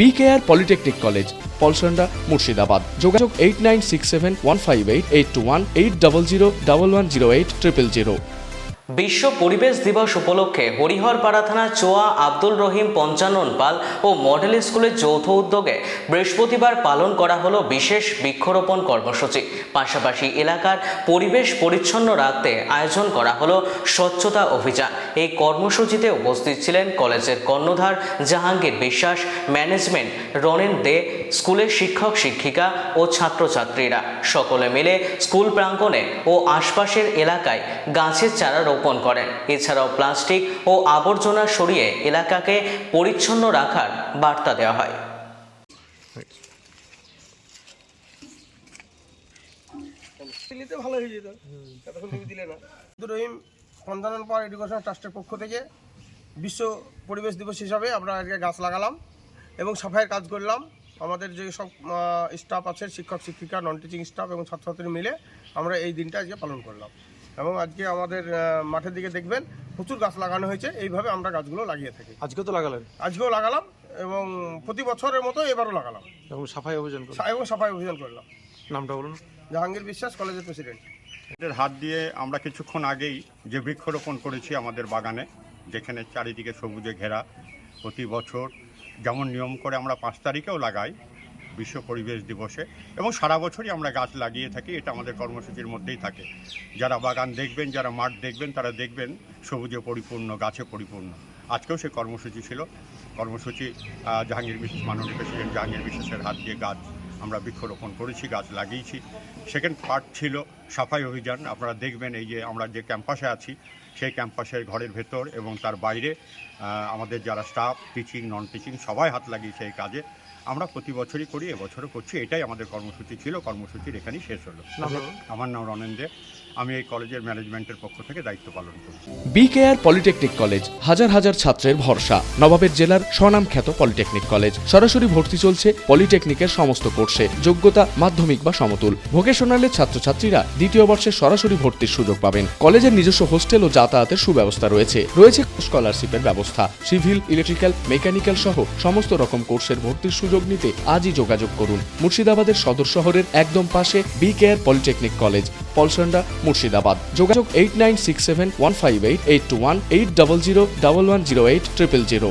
BKR polytechnic college Palsanda Murshidabad যোগাযোগ eight nine six seven one five eight eight two one eight double zero double one zero eight triple zero বিশ্ব পরিবেশ দিবস উপলক্ষে হরিহরপাড়া থানা চোয়া আব্দুল রহিম পঞ্চানন পাল ও model স্কুলের যৌথ উদ্যোগে বৃহস্পতিবার পালন করা হলো বিশেষ বৃক্ষরোপণ কর্মসূচি। পাশাপাশি এলাকার পরিবেশ পরিচ্ছন্ন রাখতে আয়োজন করা হলো স্বচ্ছতা অভিযান। এই কর্মসূচিতে উপস্থিত ছিলেন কলেজের কর্ণধার, জাহাঙ্গীর বিশ্বাস, ম্যানেজমেন্ট, রনেন দে, স্কুলের শিক্ষক, শিক্ষিকা ও ছাত্রছাত্রীরা। সকলে মিলে স্কুল প্রাঙ্গণে ও আশপাশের এলাকায় গাছের চারা রোপণ করেন। এছাড়াও প্লাস্টিক ও আবর্জনা সরিয়ে এলাকাকে পরিচ্ছন্ন রাখার বার্তা দেওয়া হয়। ভালো হয়ে যেত। এতক্ষণ দিলে না। রহিম পঞ্চানন পাওয়ার এডুকেশন ট্রাস্টের পক্ষ থেকে বিশ্ব পরিবেশ দিবস হিসাবে আমরা আজকে গাছ লাগালাম এবং সাফাইয়ের কাজ করলাম। আমাদের যে সব স্টাফ আছে শিক্ষক শিক্ষিকা নন টিচিং স্টাফ এবং ছাত্রছাত্রী মিলে আমরা এই দিনটা আজকে পালন করলাম। এবং আজকে আমাদের মাঠের দিকে দেখবেন প্রচুর গাছ লাগানো হয়েছে এইভাবে আমরা গাছগুলো লাগিয়ে থাকি। আজকে তো লাগালেন? আজকেও লাগালাম এবং প্রতি বছরের মতো এবারও লাগালাম। এবং সাফাই অভিযান এবং সাফাই অভিযান করলাম। নামটা বলুন। জাহাঙ্গীর বিশ্বাস কলেজের প্রেসিডেন্ট। এদের হাত দিয়ে আমরা কিছুক্ষণ আগেই যে বৃক্ষরোপণ করেছি আমাদের বাগানে, যেখানে চারিদিকে সবুজে ঘেরা প্রতি বছর যেমন নিয়ম করে আমরা পাঁচ তারিখেও লাগাই বিশ্ব পরিবেশ দিবসে এবং সারা বছরই আমরা গাছ লাগিয়ে থাকি, এটা আমাদের কর্মসূচির মধ্যেই থাকে। যারা বাগান দেখবেন, যারা মাঠ দেখবেন, তারা দেখবেন সবুজে পরিপূর্ণ, গাছে পরিপূর্ণ। আজকেও সে কর্মসূচি ছিল। কর্মসূচি জাহাঙ্গীর বিশ্বাস মাননীয় প্রেসিডেন্ট জাহাঙ্গীর বিশ্বাসের হাত দিয়ে গাছ আমরা বৃক্ষরোপণ করেছি, গাছ লাগিয়েছি। সেকেন্ড পার্ট ছিল সাফাই অভিযান আপনারা দেখবেন এই যে আমরা যে ক্যাম্পাসে আছি সেই ক্যাম্পাসের ঘরের ভেতর এবং তার বাইরে আমাদের যারা স্টাফ টিচিং নন টিচিং সবাই হাত লাগিয়েছে এই কাজে আমরা প্রতি বছরই করি এবছরও করছি এটাই আমাদের কর্মসূচি ছিল কর্মসূচির এখানেই শেষ হলো। আমার নাম রনেন দে আমি এই কলেজের ম্যানেজমেন্টের পক্ষ থেকে দায়িত্ব পালন করছি। বিকেআর পলিটেকনিক কলেজ হাজার হাজার ছাত্রের ভরসা। নবাবের জেলার স্বনামখ্যাত পলিটেকনিক কলেজ সরাসরি ভর্তি চলছে পলিটেকনিকের সমস্ত কোর্সে যোগ্যতা মাধ্যমিক বা সমতুল। ভোকেশনালের ছাত্রছাত্রীরা দ্বিতীয় বর্ষে সরাসরি ভর্তির সুযোগ পাবেন। কলেজের নিজস্ব হোস্টেল ও যাতায়াতের সুব্যবস্থা রয়েছে। রয়েছে স্কলারশিপের ব্যবস্থা। সিভিল, ইলেকট্রিক্যাল, মেকানিক্যাল সহ সমস্ত রকম কোর্সের ভর্তির সুযোগ নিতে আজই যোগাযোগ করুন। মুর্শিদাবাদের সদর শহরের একদম পাশে B care polytechnic college, Palsanda, Murshidabad. যোগাযোগ eight nine six seven one five eight eight two one eight double zero double one zero eight triple zero.